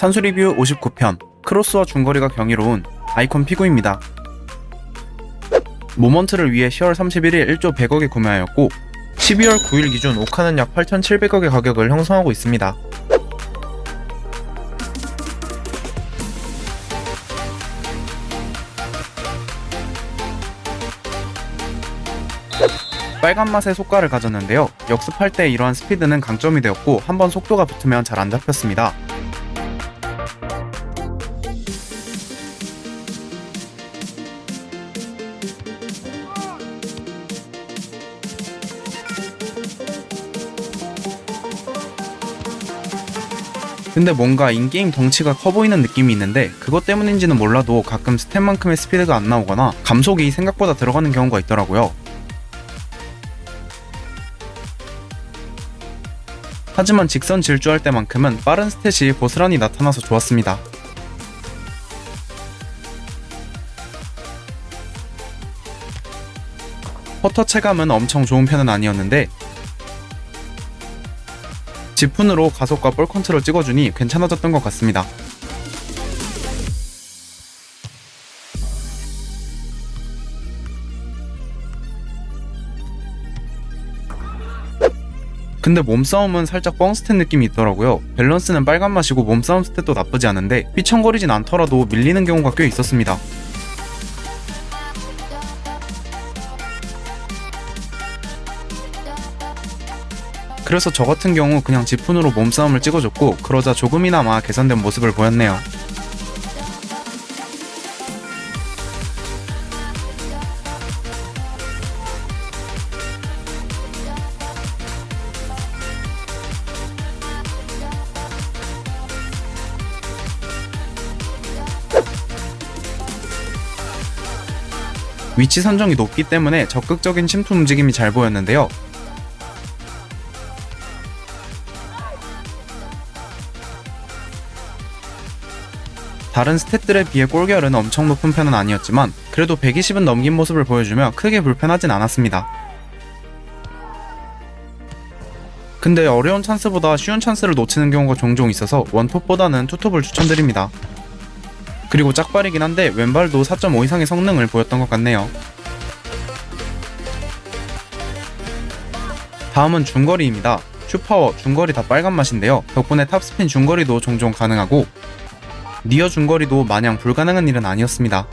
산수 리뷰 59편 크로스와 중거리가 경이로운 아이콘 피구입니다. 모먼트를 위해 10월 31일 1조 100억에 구매하였고 12월 9일 기준 오카는 약 8,700억의 가격을 형성하고 있습니다. 빨간 맛의 속가를 가졌는데요. 역습할 때 이러한 스피드는 강점이 되었고 한번 속도가 붙으면 잘 안 잡혔습니다. 근데 뭔가 인게임 덩치가 커 보이는 느낌이 있는데 그것 때문인지는 몰라도 가끔 스텝만큼의 스피드가 안 나오거나 감속이 생각보다 들어가는 경우가 있더라고요. 하지만 직선 질주할 때만큼은 빠른 스탯이 고스란히 나타나서 좋았습니다. 퍼터 체감은 엄청 좋은 편은 아니었는데 지푼으로 가속과 볼 컨트롤 찍어주니 괜찮아졌던 것 같습니다. 근데 몸싸움은 살짝 뻥 스탯 느낌이 있더라고요. 밸런스는 빨간 맛이고 몸싸움 스탯도 나쁘지 않은데 휘청거리진 않더라도 밀리는 경우가 꽤 있었습니다. 그래서 저 같은 경우 그냥 지푼으로 몸싸움을 찍어줬고 그러자 조금이나마 개선된 모습을 보였네요. 위치 선정이 높기 때문에 적극적인 침투 움직임이 잘 보였는데요. 다른 스탯들에 비해 골결은 엄청 높은 편은 아니었지만 그래도 120은 넘긴 모습을 보여주며 크게 불편하진 않았습니다. 근데 어려운 찬스보다 쉬운 찬스를 놓치는 경우가 종종 있어서 원톱보다는 투톱을 추천드립니다. 그리고 짝발이긴 한데 왼발도 4.5 이상의 성능을 보였던 것 같네요. 다음은 중거리입니다. 슈파워, 중거리 다 빨간 맛인데요. 덕분에 탑스핀 중거리도 종종 가능하고 니어 중거리도 마냥 불가능한 일은 아니었습니다.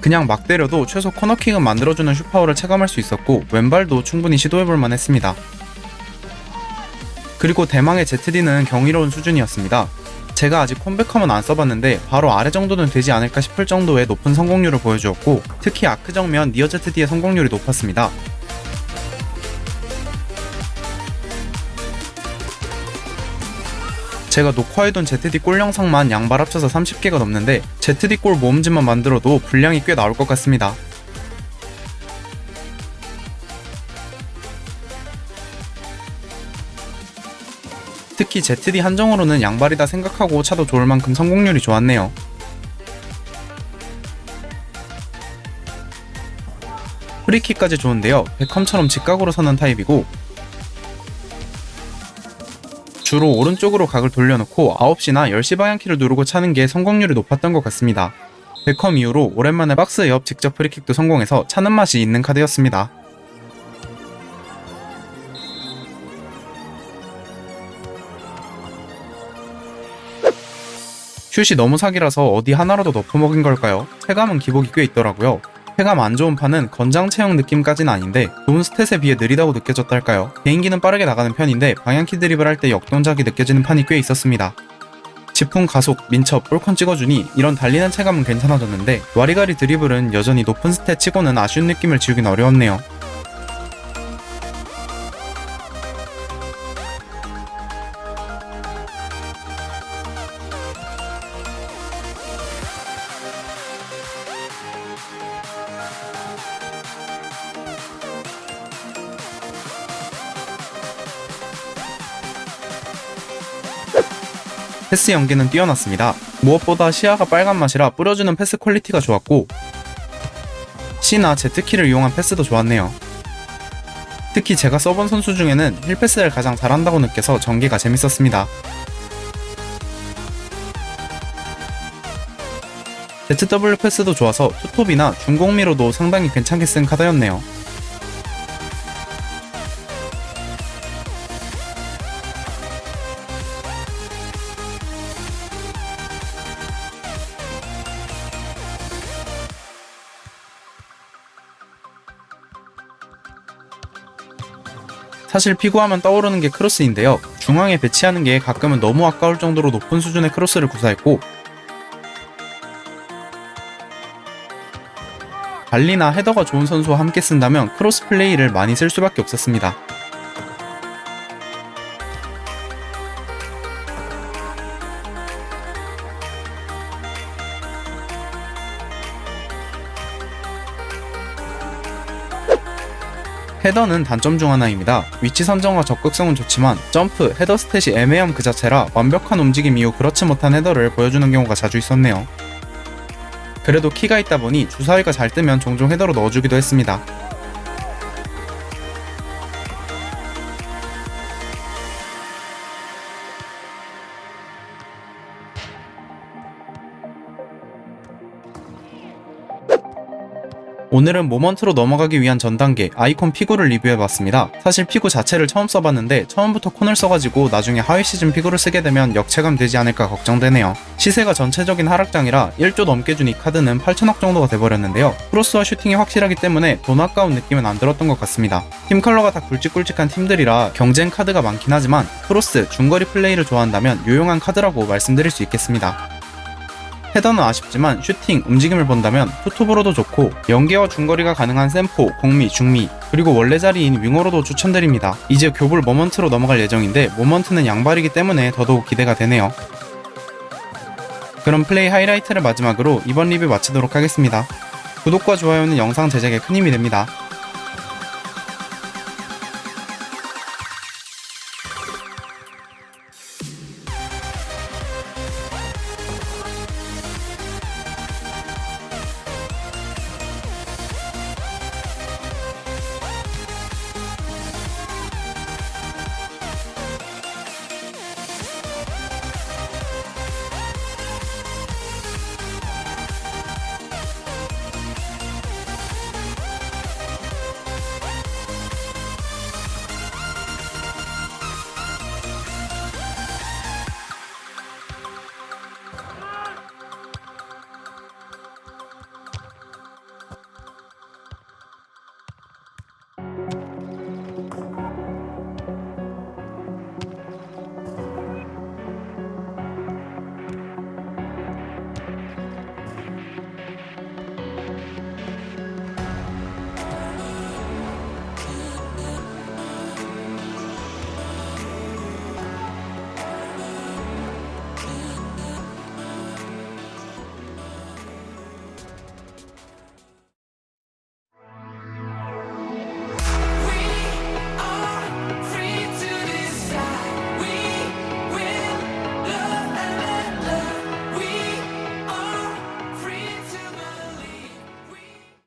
그냥 막 때려도 최소 코너킥은 만들어주는 슈파워를 체감할 수 있었고 왼발도 충분히 시도해볼 만 했습니다. 그리고 대망의 ZD는 경이로운 수준이었습니다. 제가 아직 콤백함은 안 써봤는데 바로 아래 정도는 되지 않을까 싶을 정도의 높은 성공률을 보여주었고 특히 아크 정면 니어 ZD의 성공률이 높았습니다. 제가 녹화해둔 ZD 골 영상만 양발 합쳐서 30개가 넘는데 ZD 골 모음집만 만들어도 분량이 꽤 나올 것 같습니다. 특히 ZD 한정으로는 양발이다 생각하고 차도 좋을 만큼 성공률이 좋았네요. 프리킥까지 좋은데요. 베컴처럼 직각으로 서는 타입이고 주로 오른쪽으로 각을 돌려놓고 9시나 10시 방향키를 누르고 차는 게 성공률이 높았던 것 같습니다. 베컴 이후로 오랜만에 박스 옆 직접 프리킥도 성공해서 차는 맛이 있는 카드였습니다. 슛이 너무 사기라서 어디 하나라도 덮어먹인 걸까요? 체감은 기복이 꽤 있더라고요. 체감 안 좋은 판은 건장 체형 느낌까진 아닌데 좋은 스탯에 비해 느리다고 느껴졌달까요? 개인기는 빠르게 나가는 편인데 방향키 드립을 할 때 역동작이 느껴지는 판이 꽤 있었습니다. 지풍 가속, 민첩, 볼컨 찍어주니 이런 달리는 체감은 괜찮아졌는데 와리가리 드리블은 여전히 높은 스탯 치고는 아쉬운 느낌을 지우긴 어려웠네요. 패스 연계는 뛰어났습니다. 무엇보다 시야가 빨간 맛이라 뿌려주는 패스 퀄리티가 좋았고 C나 Z키를 이용한 패스도 좋았네요. 특히 제가 써본 선수 중에는 힐패스를 가장 잘한다고 느껴서 전개가 재밌었습니다. ZW 패스도 좋아서 투톱이나 중공미로도 상당히 괜찮게 쓴 카드였네요. 사실 피구하면 떠오르는 게 크로스인데요. 중앙에 배치하는 게 가끔은 너무 아까울 정도로 높은 수준의 크로스를 구사했고 발리나 헤더가 좋은 선수와 함께 쓴다면 크로스 플레이를 많이 쓸 수밖에 없었습니다. 헤더는 단점 중 하나입니다. 위치 선정과 적극성은 좋지만 점프, 헤더 스탯이 애매함 그 자체라 완벽한 움직임 이후 그렇지 못한 헤더를 보여주는 경우가 자주 있었네요. 그래도 키가 있다 보니 주사위가 잘 뜨면 종종 헤더로 넣어주기도 했습니다. 오늘은 모먼트로 넘어가기 위한 전 단계 아이콘 피구를 리뷰해봤습니다. 사실 피구 자체를 처음 써봤는데 처음부터 콘을 써가지고 나중에 하위 시즌 피구를 쓰게 되면 역체감 되지 않을까 걱정되네요. 시세가 전체적인 하락장이라 1조 넘게 준 이 카드는 8천억 정도가 돼버렸는데요. 크로스와 슈팅이 확실하기 때문에 돈 아까운 느낌은 안 들었던 것 같습니다. 팀 컬러가 다 굵직굵직한 팀들이라 경쟁 카드가 많긴 하지만 크로스, 중거리 플레이를 좋아한다면 유용한 카드라고 말씀드릴 수 있겠습니다. 헤더는 아쉽지만 슈팅, 움직임을 본다면 투톱으로도 좋고 연계와 중거리가 가능한 샘포, 공미, 중미 그리고 원래 자리인 윙어로도 추천드립니다. 이제 교불 모먼트로 넘어갈 예정인데 모먼트는 양발이기 때문에 더더욱 기대가 되네요. 그럼 플레이 하이라이트를 마지막으로 이번 리뷰 마치도록 하겠습니다. 구독과 좋아요는 영상 제작에 큰 힘이 됩니다.